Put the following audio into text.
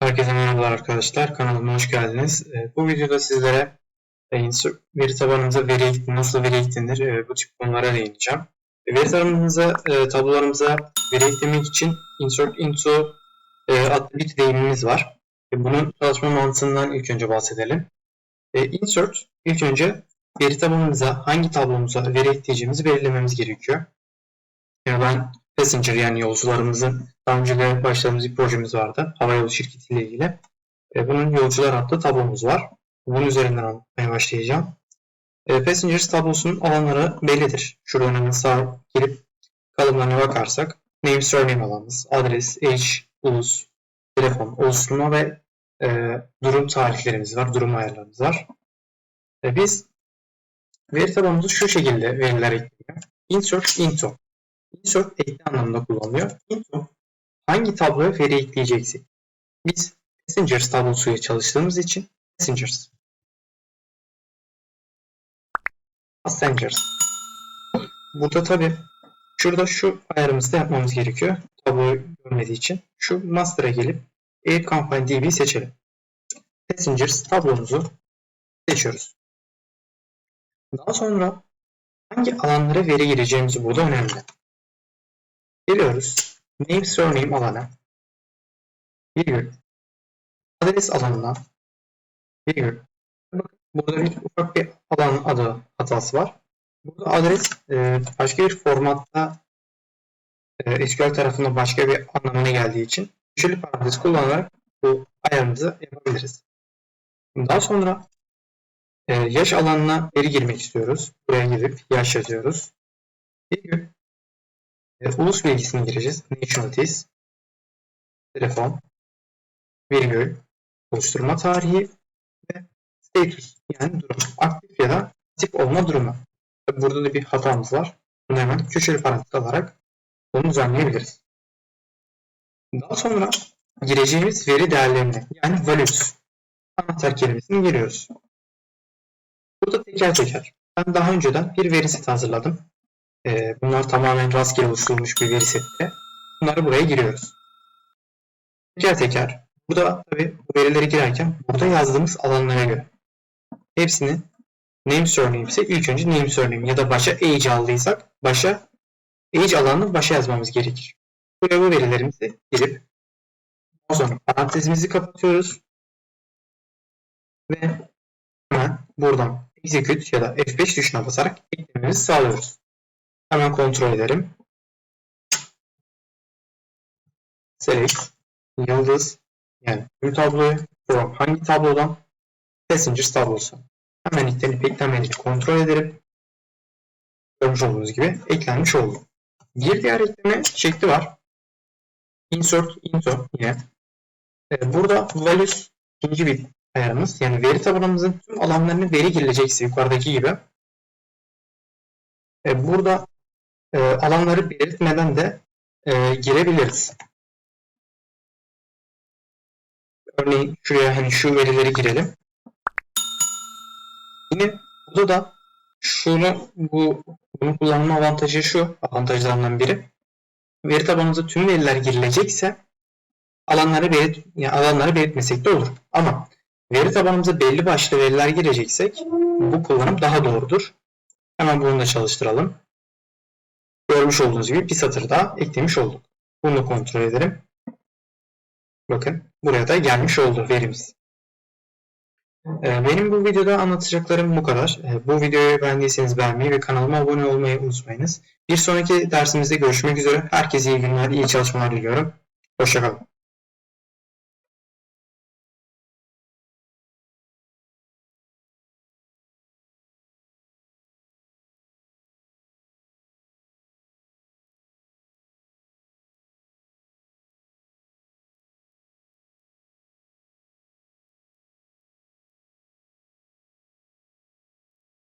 Herkese merhabalar arkadaşlar. Kanalıma hoş geldiniz. Ee, Bu videoda sizlere veri tabanımıza veri nasıl veri eklenir e, bu tip konulara değineceğim. E, Veri tabanımıza, e, tablolarımıza veri eklemek için insert into adlı bir deyimimiz var. Bunun çalışma mantığından ilk önce bahsedelim. Insert ilk önce veri tabanımıza hangi tablomuza veri ekleyeceğimizi belirlememiz gerekiyor. Yani ben passenger yani yolcularımızın daha önce de başladığımız bir projemiz vardı. Havayolu şirketiyle ilgili. E, bunun yolcular adlı tablomuz var. Bunun üzerinden anlatmaya başlayacağım. E, passengers tablosunun alanları bellidir. Şuradan hemen sağ girip kalımlarına bakarsak name surname alanımız, adres, age, ulus, telefon, oluşturma ve e, durum tarihlerimiz var, durum ayarlarımız var. E, biz veri tabanımızı şu şekilde veriler ekliyor. Insert into. Insert ekle anlamında kullanılıyor. Into hangi tabloya veri ekleyeceksek. Biz Passengers tablosuyla çalıştığımız için Passengers. Passengers. Burada tabi şurada şu ayarımızı yapmamız gerekiyor. Tabloyu görmediği için. Şu master'a gelip Air Company DB seçelim. Passengers tablomuzu seçiyoruz. Daha sonra hangi alanlara veri gireceğimiz burada önemli. Geliyoruz. Name surname alanı. Virgül. Adres alanına. Virgül. Burada bir ufak bir alan adı hatası var. Burada adres e, başka bir formatta e, SQL tarafında başka bir anlamına geldiği için köşeli parantez kullanarak bu ayarımızı yapabiliriz. Daha sonra e, yaş alanına veri girmek istiyoruz. Buraya girip yaş yazıyoruz. Virgül. Ulus bilgisini gireceğiz. Nationalities. Telefon. Virgül. Oluşturma tarihi ve status yani durum. Aktif ya da pasif olma durumu. Burada da bir hatamız var. Bunu hemen köşeli parantez alarak bunu düzenleyebiliriz. Daha sonra gireceğimiz veri değerlerini yani values anahtar kelimesini giriyoruz. Burada teker teker ben daha önceden bir veri seti hazırladım. Ee, bunlar tamamen rastgele oluşturulmuş bir veri seti. Bunları buraya giriyoruz. Teker teker. Burada tabi bu verileri girerken burada yazdığımız alanlara göre. Hepsini name surname ise ilk önce name surname ya da başa age aldıysak başa age alanını başa yazmamız gerekir. Buraya bu verilerimizi girip sonra parantezimizi kapatıyoruz. Ve hemen buradan execute ya da F5 tuşuna basarak eklememizi sağlıyoruz. Hemen kontrol edelim. Select yıldız yani bir tabloyu from hangi tablodan passengers tablosu. Hemen eklenip eklenmediğini kontrol edelim. Görmüş olduğunuz gibi eklenmiş oldu. Bir diğer ekleme şekli var. Insert into yine. Ee, Burada values ikinci bir ayarımız. Yani veri tabanımızın tüm alanlarına veri girilecekse yukarıdaki gibi. Ee, Burada e, alanları belirtmeden de e, girebiliriz. Örneğin şuraya hani şu verileri girelim. Yine burada da şunu bu bunu kullanma avantajı şu avantajlarından biri. Veri tabanımıza tüm veriler girilecekse alanları belirt yani alanları belirtmesek de olur. Ama veri tabanımıza belli başlı veriler gireceksek bu kullanım daha doğrudur. Hemen bunu da çalıştıralım. Görmüş olduğunuz gibi bir satır daha eklemiş olduk. Bunu da kontrol edelim. Bakın buraya da gelmiş oldu verimiz. Ee, Benim bu videoda anlatacaklarım bu kadar. Ee, Bu videoyu beğendiyseniz beğenmeyi ve kanalıma abone olmayı unutmayınız. Bir sonraki dersimizde görüşmek üzere. Herkese iyi günler, iyi çalışmalar diliyorum. Hoşçakalın.